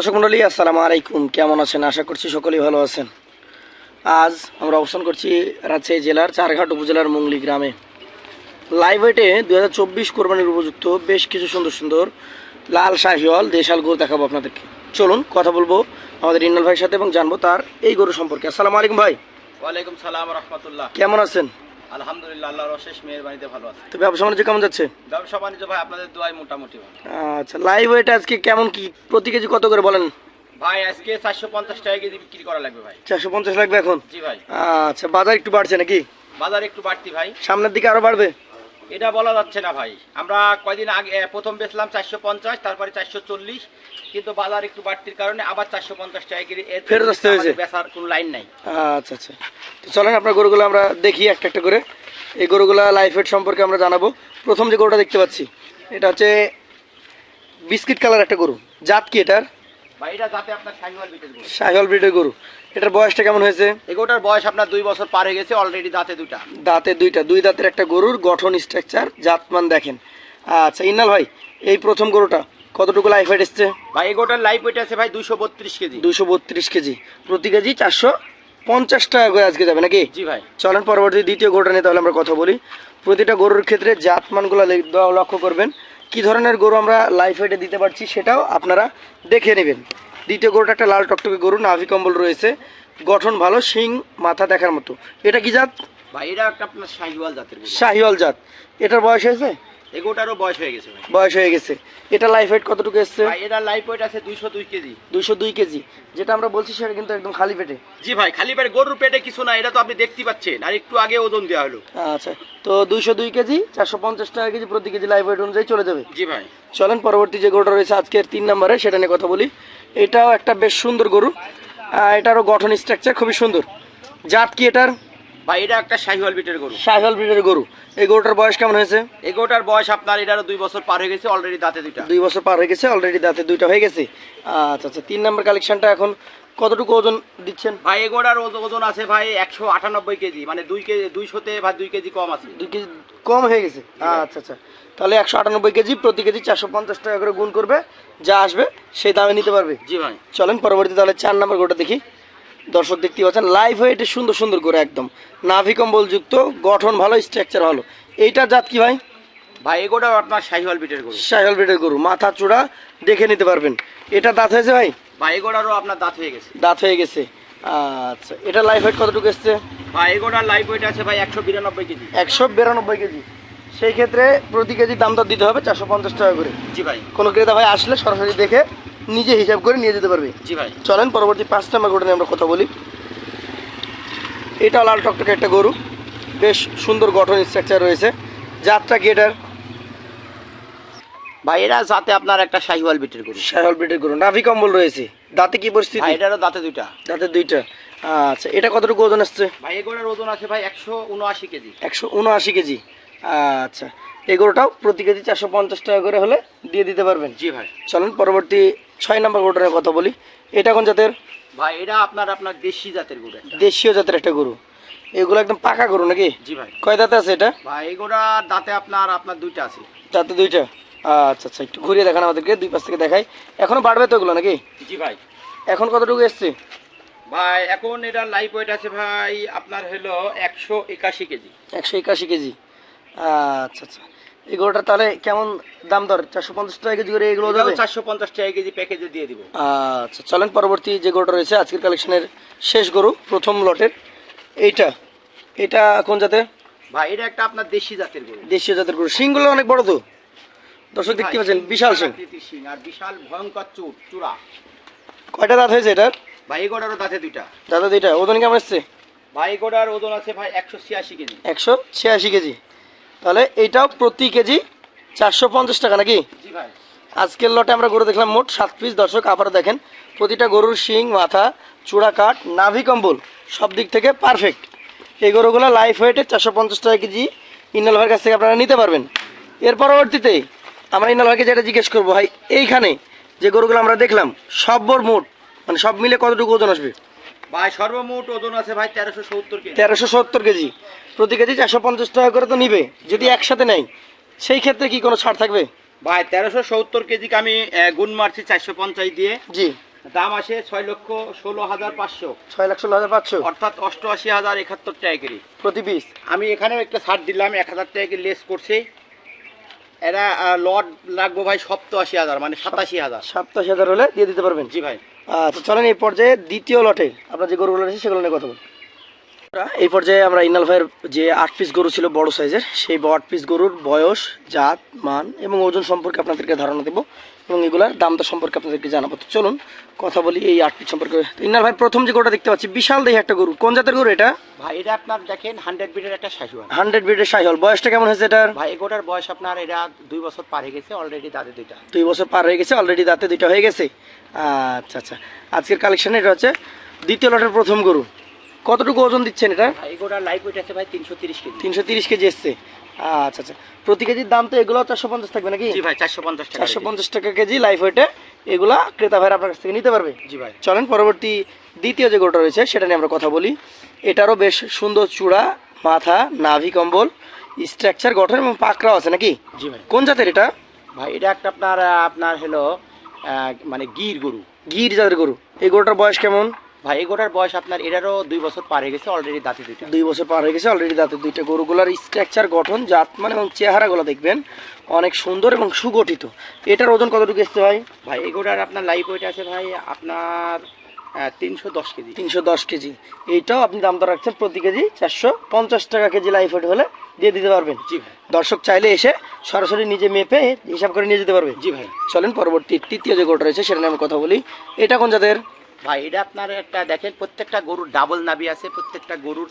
দর্শক মন্ডলী আসসালামু আলাইকুম। কেমন আছেন? আশা করছি সকলেই ভালো আছেন। আজ আমরা অবস্থান করছি রাজশাহী জেলার চারঘাট উপজেলার মুংলি গ্রামে। লাইভ ওয়েটে দু হাজার চব্বিশ কোরবানির উপযুক্ত বেশ কিছু সুন্দর সুন্দর লাল শাহিওয়াল দেশাল গরু দেখাবো আপনাদেরকে। চলুন কথা বলব আমাদের ইন্নাল ভাইয়ের সাথে এবং জানব তার এই গরু সম্পর্কে। আসসালামু আলাইকুম ভাই। ওয়ালাইকুম সালাম রহমতুল্লাহ। কেমন আছেন? আলহামদুলিল্লাহ আল্লাহর অশেষ বাড়িতে ভালো আছে। তো ব্যবসা বাণিজ্য কেমন যাচ্ছে? ব্যবসা বাণিজ্য ভাই আপনাদের দোয়ায় মোটামুটি আচ্ছা লাইভ ওয়েটে আজকে কেমন কি? প্রতি কেজি কত করে বলেন? ভাই আজকে চারশো পঞ্চাশ টাকা কেজি বিক্রি করা লাগবে ভাই। চারশো পঞ্চাশ লাগবে এখন? জি ভাই। আচ্ছা বাজার একটু বাড়ছে নাকি? বাজার একটু বাড়তি ভাই। সামনের দিকে আরও বাড়বে? এটা বলা যাচ্ছে না ভাই। আমরা কয়দিন আগে প্রথম বেচলাম চারশো পঞ্চাশ তারপরে চারশো চল্লিশ কিন্তু বাজার একটু বাড়তির কারণে আবার চারশো পঞ্চাশ টাকা কেজি এর ফেরত আসতে হয়েছে। বেচার কোনো লাইন নাই। আচ্ছা আচ্ছা। তো চলেন আপনার গরুগুলো আমরা দেখি একটা একটা করে। এই গরুগুলো লাইফ এড সম্পর্কে আমরা জানাব। প্রথম যে গরুটা দেখতে পাচ্ছি এটা হচ্ছে বিস্কিট কালার একটা গরু। জাত কি এটার? ভাই এটা যাতে আপনার শাহিওয়াল ব্রিডের গরু। এটার বয়সটা কেমন হয়েছে? এগোটার বয়স আপনার দুই বছর পার হয়ে গেছে অলরেডি দাঁতে দুটা দাঁতে দুইটা দুই দাঁতের একটা গরুর গঠন স্ট্রাকচার জাতমান দেখেন। আচ্ছা ইন্নাল ভাই এই প্রথম গরুটা কতটুকু লাইফ এড এসছে? ভাই এগোটার লাইফ ওয়েট আছে ভাই দুইশো বত্রিশ কেজি। দুইশো বত্রিশ কেজি। প্রতি কেজি চারশো পঞ্চাশ টাকা করে আজকে যাবে নাকি? জি ভাই। চলেন পরবর্তী দ্বিতীয় গরুটা নিয়ে তাহলে আমরা কথা বলি। প্রতিটা গরুর ক্ষেত্রে জাতমানগুলো লক্ষ্য করবেন। কি ধরনের গরু আমরা লাইফ ওয়েটে দিতে পারছি সেটাও আপনারা দেখে নেবেন। দ্বিতীয় গরুটা একটা লাল টকটকে গরু নাভি কম্বল রয়েছে। গঠন ভালো শিং মাথা দেখার মতো। এটা কি জাত? ভাই এটা একটা আপনার শাহিওয়াল জাতের শাহিওয়াল জাত। এটার বয়স হয়েছে? এগোটারও বয়স হয়ে গেছে ভাই বয়স হয়ে গেছে। এটা লাইফ ওয়েট কতটুকু এসছে? ভাই এটা লাইভ ওয়েট আছে দুইশো দুই কেজি। দুইশো দুই কেজি। যেটা আমরা বলছি সেটা কিন্তু একদম খালি পেটে। জি ভাই খালি পেটে গরুর পেটে কিছু না এটা তো আপনি দেখতে পাচ্ছেন। আর একটু আগে ওজন দেওয়া হলো। আচ্ছা তো দুইশো দুই কেজি চারশো পঞ্চাশ টাকা কেজি প্রতি কেজি লাইফ ওয়েট অনুযায়ী চলে যাবে। জি ভাই। চলেন পরবর্তী যে গরুটা রয়েছে আজকের তিন নম্বরে সেটা নিয়ে কথা বলি। এটাও একটা বেশ সুন্দর গরু। এটারও গঠন স্ট্রাকচার খুবই সুন্দর। জাত কি এটার? ভাই এটা একটা শাহিওয়াল বিটের গরু। গরু। এই গরুটার বয়স কেমন হয়েছে? বয়স আপনার এটারও দুই বছর পার হয়ে গেছে অলরেডি দাঁতে দুইটা। দুই বছর পার হয়ে গেছে অলরেডি দাঁতে দুইটা হয়ে গেছে। আচ্ছা আচ্ছা তিন নম্বর কালেকশনটা এখন কতটুকু ওজন দিচ্ছেন? ভাই এগোটার ওজন আছে ভাই একশো আটানব্বই কেজি মানে দুই কেজি দুইশোতে বা দুই কেজি কম আছে। দুই কেজি কম হয়ে গেছে? আচ্ছা আচ্ছা তাহলে একশো আটানব্বই কেজি প্রতি কেজি চারশো পঞ্চাশ টাকা করে গুণ করবে যা আসবে সেই দামে নিতে পারবে। জি ভাই। চলেন পরবর্তী তাহলে চার নম্বর গোটা দেখি। দর্শক দেখতে পাচ্ছেন লাইভ হয়ে এটা সুন্দর সুন্দর করে একদম। নাভি কম্বল যুক্ত গঠন ভালো স্ট্রাকচার ভালো। এইটা জাত কি ভাই? ভাই এগোটাও আপনার শাহিওয়াল বিটের গরু। সাইকেল ব্রিডের গরু মাথা চূড়া দেখে নিতে পারবেন। এটা দাঁত হয়েছে ভাই? ভাই এগোটারও আপনার দাঁত হয়ে গেছে। দাঁত হয়ে গেছে। আচ্ছা এটা লাইভ ওয়েট কতটুকু এসছে? ভাই এগোটার লাইভ ওয়েট আছে ভাই একশো বিরানব্বই কেজি। একশো বিরানব্বই কেজি। সেই ক্ষেত্রে প্রতি কেজি দাম দর দিতে হবে চারশো পঞ্চাশ টাকা করে। জি ভাই। কোনো ক্রেতা ভাই আসলে সরাসরি দেখে নিজে হিসাব করে নিয়ে যেতে পারবে। জি ভাই। চলেন পরবর্তী পাঁচ নাম্বার গরু নিয়ে আমরা কথা বলি। এটা লাল টকটকে একটা গরু। বেশ সুন্দর গঠন স্ট্রাকচার রয়েছে। যাত্রা কি এটার? ভাই এরা যাতে আপনার একটা শাহিওয়াল বিটের গরু। সাহল ব্রিডের গরু। নাভি কম্বল রয়েছে। দাঁতে কি পরিস্থিতি? এটারও দাঁতে দুইটা। দাঁতে দুইটা। আচ্ছা এটা কতটুকু ওজন আসছে? ভাই এগোটার ওজন আছে ভাই একশো উনআশি কেজি। একশো উনআশি কেজি। আচ্ছা এই গরুটাও প্রতি কেজি চারশো পঞ্চাশ টাকা করে হলে দিয়ে দিতে পারবেন। জি ভাই। চলেন পরবর্তী ছয় নম্বর গরুটার কথা বলি। এটা কোন জাতের? ভাই এটা আপনার আপনার দেশি জাতের গরু দেশীয় জাতের একটা গরু। এগুলো একদম পাকা গরু নাকি? জি ভাই। কয় দাঁতে আছে এটা? ভাই এগোটা দাঁতে আপনার আপনার দুইটা আছে। দাঁতে দুইটা? আচ্ছা আচ্ছা একটু ঘুরিয়ে দেখান আমাদেরকে দুই পাশ থেকে দেখাই। এখনও বাড়বে তো এগুলো নাকি? জি ভাই। এখন কতটুকু এসছে? ভাই এখন এটা লাইফ ওয়েট আছে ভাই আপনার হলো একশো একাশি কেজি। একশো একাশি কেজি। আচ্ছা আচ্ছা। এই গরুটা তাহলে কেমন দাম দর? চারশো পঞ্চাশ টাকা কেজি করে এগুলো যাবে চারশো পঞ্চাশ টাকা কেজি প্যাকেজে দিয়ে দিব। আচ্ছা চলেন পরবর্তী যে গরুটা রয়েছে আজকের কালেকশনের শেষ গরু প্রথম লটের। এইটা এটা কোন জাতের? ভাই এটা একটা আপনার দেশি জাতের গরু। দেশীয় জাতের গরু। শিংগুলো অনেক বড় তো। দর্শক দেখতে পাচ্ছেন বিশাল আকৃতির শিং আর বিশাল ভয়ঙ্কর চুট চূড়া। কয়টা দাঁত হয়েছে এটার? ভাই এগোটারও দাঁতে দুইটা। দাদা দুইটা। ওজন কেমন এসছে? ভাই এগোটার ওজন আছে ভাই একশো ছিয়াশি কেজি। একশো ছিয়াশি কেজি। তাহলে এইটাও প্রতি কেজি চারশো পঞ্চাশ টাকা নাকি? আজকের লটে আমরা গরু দেখলাম মোট সাত পিস। দর্শক আবারও দেখেন প্রতিটা গরুর শিং মাথা চূড়া কাঠ নাভি কম্বল সব দিক থেকে পারফেক্ট এই গরুগুলো লাইফ ওয়েটে চারশো পঞ্চাশ টাকা কেজি। ইনাল ভাইয়ের কাছ থেকে আপনারা নিতে পারবেন। এর পরবর্তীতে আমরা ইনাল ভাইকে যেটা জিজ্ঞেস করব ভাই এইখানে যে গরুগুলো আমরা দেখলাম সব্বর মোট মানে সব মিলে কতটুকু ওজন আসবে? ভাই সর্বমোট ওজন আছে ভাই তেরোশো সত্তর কেজি। তেরোশো সত্তর কেজি। প্রতি কেজি চারশো পঞ্চাশ টাকা করে তো নিবে যদি একসাথে নেয়। সেই ক্ষেত্রে কি কোনো ছাড় থাকবে? ভাই তেরোশো সত্তর কেজিকে আমি গুণ মারছি চারশো পঞ্চাশ দিয়ে। জি। দাম আসে ছয় লক্ষ ষোলো হাজার পাঁচশো। ছয় লাখ ষোলো হাজার পাঁচশো। অর্থাৎ অষ্টআশি হাজার একাত্তর টাকা করে প্রতি পিস আমি এখানেও একটা ছাড় দিলাম এক হাজার টাকা লেস করছে। এরা আহ, লট লাগবো ভাই সপ্তাশি হাজার মানে সাতাশি হাজার। সাতাশ হাজার হলে দিয়ে দিতে পারবেন। জি ভাই। আচ্ছা চলেন এই পর্যায়ে দ্বিতীয় লটে আপনার যে গরুগুলো রয়েছে সেগুলো নিয়ে কথা বলব এই পর্যায়ে আমরা ইনাল ভাইয়ের যে আট পিস গরু ছিল বড় সাইজের সেই আট পিস গরুর বয়স জাত মান এবং ওজন সম্পর্কে আপনাদেরকে ধারণা দেবো এবং এগুলার দামটা সম্পর্কে আপনাদেরকে জানাব। তো চলুন কথা বলি এই আট পিস সম্পর্কে। ইনাল ভাই প্রথম যে গরুটা দেখতে পাচ্ছি বিশাল দেহি একটা গরু। কোন জাতের গরু এটা? ভাই এটা আপনার দেখেন হান্ড্রেড বিটের একটা শাশুয়ান হান্ড্রেড ব্রিডের সাইহল বয়সটা কেমন হয়েছে এটার? ভাই এগোটার বয়স আপনার এটা দুই বছর পার হয়ে গেছে অলরেডি দাদে দুইটা। দুই বছর পার হয়ে গেছে অলরেডি দাঁতে দুইটা হয়ে গেছে। আচ্ছা আচ্ছা। আজকের কালেকশন এটা হচ্ছে দ্বিতীয় লটের প্রথম গরু। কতটুকু ওজন দিচ্ছেন এটা? লাইফ ওয়েট আছে ভাই তিনশো তিরিশ কেজি। তিনশো তিরিশ কেজি এসছে। আচ্ছা আচ্ছা। প্রতি কেজির দাম তো এগুলো চারশো পঞ্চাশ থাকবে নাকি? জি ভাই চারশো পঞ্চাশ টাকা টাকা কেজি লাইফ ওয়েটে এগুলা ক্রেতা ভাইরা আপনার কাছ থেকে নিতে পারবে? জি ভাই। চলেন পরবর্তী দ্বিতীয় যে গরুটা রয়েছে সেটা নিয়ে আমরা কথা বলি। এটারও বেশ সুন্দর চূড়া মাথা নাভি কম্বল স্ট্রাকচার গঠন এবং পাকড়াও আছে নাকি? জি ভাই। কোন জাতের এটা? ভাই এটা একটা আপনার আপনার হলো মানে গির গরু। গির জাতের গরু। এই গরুটার বয়স কেমন? ভাই এগোটার বয়স আপনার এটারও দুই বছর পার হয়ে গেছে অলরেডি দাঁতে দুইটা। দুই বছর পার হয়ে গেছে অলরেডি দাঁতের দুইটা। গরুগুলার স্ট্রাকচার গঠন জাত মানে এবং চেহারাগুলো দেখবেন অনেক সুন্দর এবং সুগঠিত। এটার ওজন কতটুকু এসছে ভাই? ভাই এগোটার আপনার লাইফ ওয়েট আছে ভাই আপনার তিনশো দশ কেজি। তিনশো দশ কেজি। এইটাও আপনি দাম দর রাখছেন প্রতি কেজি চারশো পঞ্চাশ টাকা কেজি লাইফ ওয়েট হলে দিয়ে দিতে পারবেন। জি ভাই। দর্শক চাইলে এসে সরাসরি নিজে মেপে হিসাব করে নিয়ে যেতে পারবে। জি ভাই। চলেন পরবর্তী তৃতীয় যে গরুটা রয়েছে সেটা নিয়ে আমি কথা বলি। এটা কোন জাতের? ভাই এটা আপনার একটা দেখেন প্রত্যেকটা গরুর ডাবল নাবি আছে প্রত্যেকটা গরুর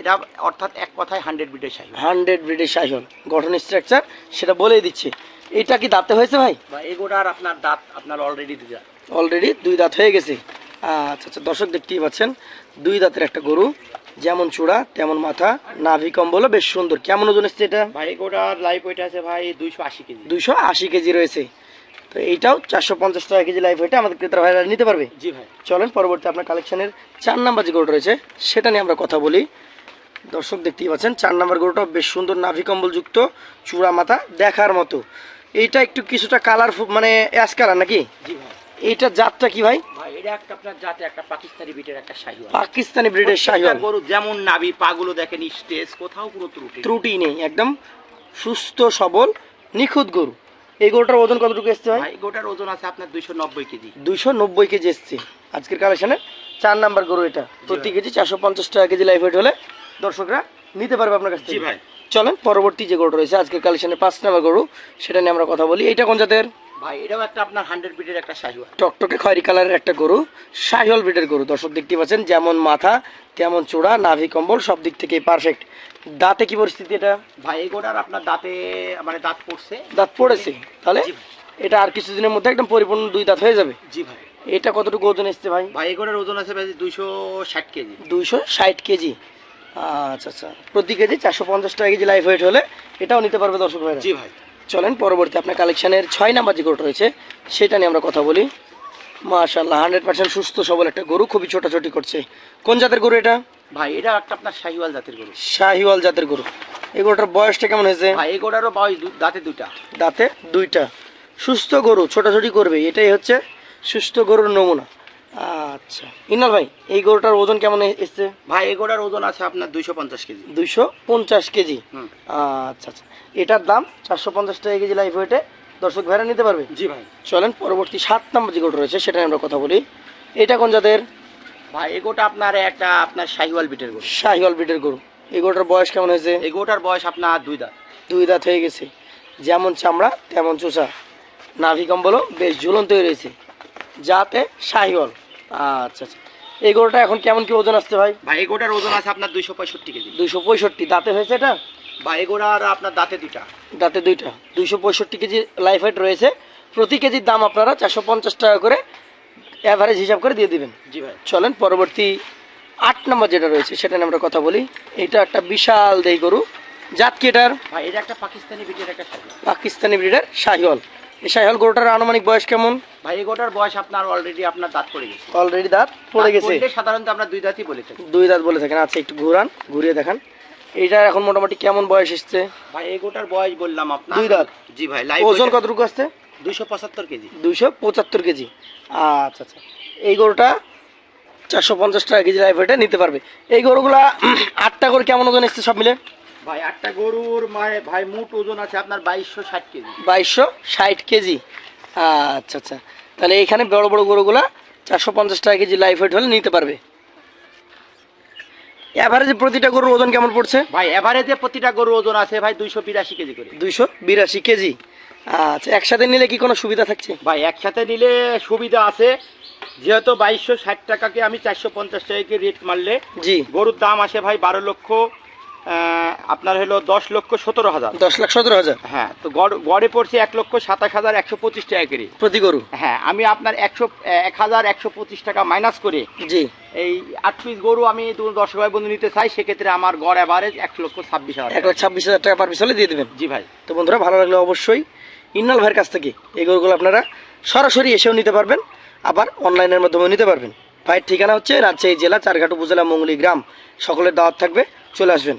এটা অর্থাৎ এক কথায় হান্ড্রেড বিটের সাইজ হান্ড্রেড ব্রিটিশ সাইহল গঠন স্ট্রাকচার সেটা বলেই দিচ্ছে। এটা কি দাঁতে হয়েছে ভাই? এগোটার আপনার দাঁত আপনার অলরেডি দুটা অলরেডি দুই দাঁত হয়ে গেছে। আচ্ছা আচ্ছা দর্শক দেখতেই পাচ্ছেন দুই দাঁতের একটা গরু যেমন চূড়া তেমন মাথা নাভি কম্বলও বেশ সুন্দর। কেমন ওজন এসছে এটা? ভাই এগোটার লাইফ ওইটা আছে ভাই দুইশো আশি কেজি। দুইশো আশি কেজি রয়েছে। তো এইটাও চারশো পঞ্চাশ টাকা কেজি লাইফ ওইটা আমাদের ক্রেতারা ভাইরা নিতে পারবে। জি ভাই। চলেন পরবর্তী আপনার কালেকশনের চার নাম্বার যে গরুটা রয়েছে সেটা নিয়ে আমরা কথা বলি। দর্শক দেখতেই পাচ্ছেন চার নাম্বার গরুটা বেশ সুন্দর নাভি কম্বলযুক্ত চূড়া মাথা দেখার মতো। এইটা একটু কিছুটা কালার মানে অ্যাশ কালার নাকি? জি ভাই। এইটার জাতটা কি ভাই? ভাই এটা একটা আপনার জাতে একটা পাকিস্তানি বিটের একটা পাকিস্তানি ব্রিডের শাহিওয়াল গরু যেমন পাগুলো দেখেন স্টেজ কোথাও কোনো ত্রুটি ত্রুটি নেই একদম সুস্থ সবল নিখুঁত গরু। এই গরুটার ওজন কতটুকু এসছে ভাই? গরুটার গোটার ওজন আছে আপনার দুইশো নব্বই কেজি। দুইশো নব্বই কেজি এসছে। আজকের কালেকশনে চার নাম্বার গরু এটা। প্রতি কেজি চারশো পঞ্চাশ টাকা কেজি লাইফ ওয়েট হলে দর্শকরা নিতে পারবে আপনার কাছে থেকে। ভাই। চলেন পরবর্তী যে গরু রয়েছে আজকের কালেকশনে পাঁচ নাম্বার গরু সেটা নিয়ে আমরা কথা বলি। এটা কোন জাতের? ভাই এটাও একটা আপনার হান্ড্রেড বিটের একটা শাহিওয়াল টকটকে খয়েরি কালারের একটা গরু শাহিওয়াল ব্রিডের গরু দর্শক দেখতে পাচ্ছেন যেমন মাথা তেমন চূড়া নাভি কম্বল সব দিক থেকে পারফেক্ট দাঁতে কি পরিস্থিতি এটা? ভাই এই গোটার আপনার দাঁতে মানে দাঁত পড়ছে। দাঁত পড়েছে? তাহলে এটা আর কিছুদিনের মধ্যে একদম পরিপূর্ণ দুই দাঁত হয়ে যাবে? জি ভাই। এটা কতটুকু ওজন এসছে ভাই? ভাই এই ওজন আছে ভাই দুইশো ষাট কেজি। দুইশো ষাট কেজি। আচ্ছা আচ্ছা। প্রতি কেজি চারশো পঞ্চাশ টাকা কেজি লাইফ ওয়েট হলে এটাও নিতে পারবে দর্শক ভাইরা। জি ভাই। চলেন পরবর্তী আপনার কালেকশনের ছয় নাম্বার যে গরুটা রয়েছে সেটা নিয়ে আমরা কথা বলি। মাশাল্লাহ হান্ড্রেড পার্সেন্ট সুস্থ সবল একটা গরু খুবই ছোটাছুটি করছে। কোন জাতের গরু এটা? ভাই এটা একটা আপনার শাহিওয়াল জাতের গরু। শাহিওয়াল জাতের গরু। এই গরুটার বয়সটা কেমন হয়েছে? ভাই এই গোটারও বয়স দাঁতে দুটা দাঁতে দুইটা। সুস্থ গরু ছোটাছুটি করবে এটাই হচ্ছে সুস্থ গরুর নমুনা। আচ্ছা। ইনাল ভাই এই গরুটার ওজন কেমন এসছে? ভাই এই গোটার ওজন আছে আপনার দুইশো পঞ্চাশ কেজি। দুইশো পঞ্চাশ কেজি? আচ্ছা আচ্ছা। এটার দাম চারশো পঞ্চাশ টাকা কেজি লাইফ ওয়েটে দর্শক ভাইরা নিতে পারবে? জি ভাই। চলেন পরবর্তী সাত নম্বর যে গরুটা রয়েছে সেটা আমরা কথা বলি। এটা কোন জাতের? ভাই এই গোটা আপনার একটা আপনার শাহিওয়াল বিটের গরু। শাহিওয়াল ব্রিডের গরু। এই গরুটার বয়স কেমন হয়েছে? এই গোটার বয়স আপনার দুই দাঁত। দুই দাঁত হয়ে গেছে। যেমন চামড়া তেমন চোষা। নাভি কম্বলও বেশ ঝুলন্ত হয়ে রয়েছে। যাতে শাহিওয়াল। আচ্ছা আচ্ছা। এই গরুটা এখন কেমন কি ওজন আসছে ভাই? ভাই এই গোটার ওজন আছে আপনার দুইশো পঁয়ষট্টি কেজি। দুইশো পঁয়ষট্টি। দাঁতে হয়েছে এটা? বা এই গোটার আপনার দাঁতে দুটা দাঁতে দুইটা। দুইশো পঁয়ষট্টি কেজি লাইফ ওয়েট রয়েছে। প্রতি কেজির দাম আপনারা চারশো পঞ্চাশ টাকা করে অ্যাভারেজ হিসাব করে দিয়ে দিবেন। জি ভাই। চলেন পরবর্তী আট নম্বর যেটা রয়েছে সেটা নিয়ে আমরা কথা বলি। এটা একটা বিশাল দেহি গরু। জাত কি এটার? ভাই এটা একটা পাকিস্তানি বিটের একটা পাকিস্তানি ব্রিডের শাহিওয়াল। এই গরুটার আনুমানিক বয়স কেমন? ভাই এই গোটার বয়স আপনার অলরেডি আপনার দাঁত পড়ে গেছে। অলরেডি দাঁত পড়ে গেছে? সাধারণত আমরা দুই দাঁতই বলে থাকি। দুই দাঁত বলে থাকেন। আচ্ছা একটু ঘুরান ঘুরিয়ে দেখান। এইটার এখন মোটামুটি কেমন বয়স এসছে? ভাই এই বয়স বললাম আপনার। দুই দাঁত? জি ভাই লাইভ ওজন কতটুকু আসছে দুইশো পঁচাত্তর কেজি। দুইশো পঁচাত্তর কেজি। আচ্ছা আচ্ছা। এই গরুটা চারশো পঞ্চাশ টাকা কেজি লাইফ নিতে পারবে। এই গরুগুলা আটটা করে কেমন ওজন এসছে সব মিলে? ভাই একটা গরুর মানে ভাই মোট ওজন আছে আপনার বাইশশো ষাট কেজি। বাইশশো ষাট কেজি? আচ্ছা আচ্ছা। তাহলে এখানে বড় বড় গরুগুলা চারশো পঞ্চাশ টাকা কেজি লাইফ ওয়েট হলে নিতে পারবে। অ্যাভারেজে প্রতিটা গরুর ওজন কেমন পড়ছে? ভাই এভারেজে প্রতিটা গরুর ওজন আছে ভাই দুইশো বিরাশি কেজি করে। দুইশো বিরাশি কেজি? আচ্ছা একসাথে নিলে কি কোনো সুবিধা থাকছে? ভাই একসাথে নিলে সুবিধা আছে। যেহেতু বাইশশো ষাট টাকাকে আমি চারশো পঞ্চাশ টাকাকে রেট মারলে জি। গরুর দাম আসে ভাই বারো লক্ষ আপনার হলো দশ লক্ষ সতেরো হাজার। দশ লাখ সতেরো হাজার? হ্যাঁ তো গড়- গড়ে পড়ছে এক লক্ষ সাতাশ হাজার একশো পঁচিশ টাকা করে। প্রতি গরু? হ্যাঁ আমি আপনার একশো এক হাজার একশো পঁচিশ টাকা মাইনাস করে জি। এই আট পিস গরু আমি দশ ভাই বন্ধু নিতে চাই সেক্ষেত্রে আমার গড় অ্যাভারেজ এক লক্ষ ছাব্বিশ হাজার এক লাখ ছাব্বিশ হাজার টাকা পার পিস হলে দিয়ে দেবেন? জি ভাই। তো বন্ধুরা ভালো লাগলে অবশ্যই ইন্নাল ভাইয়ের কাছ থেকে এই গরুগুলো আপনারা সরাসরি এসেও নিতে পারবেন আবার অনলাইনের মাধ্যমেও নিতে পারবেন। ভাইয়ের ঠিকানা হচ্ছে রাজশাহী জেলা চারঘাট উপজেলা মঙ্গলি গ্রাম। সকলের দাওয়াত থাকবে চলে আসবেন।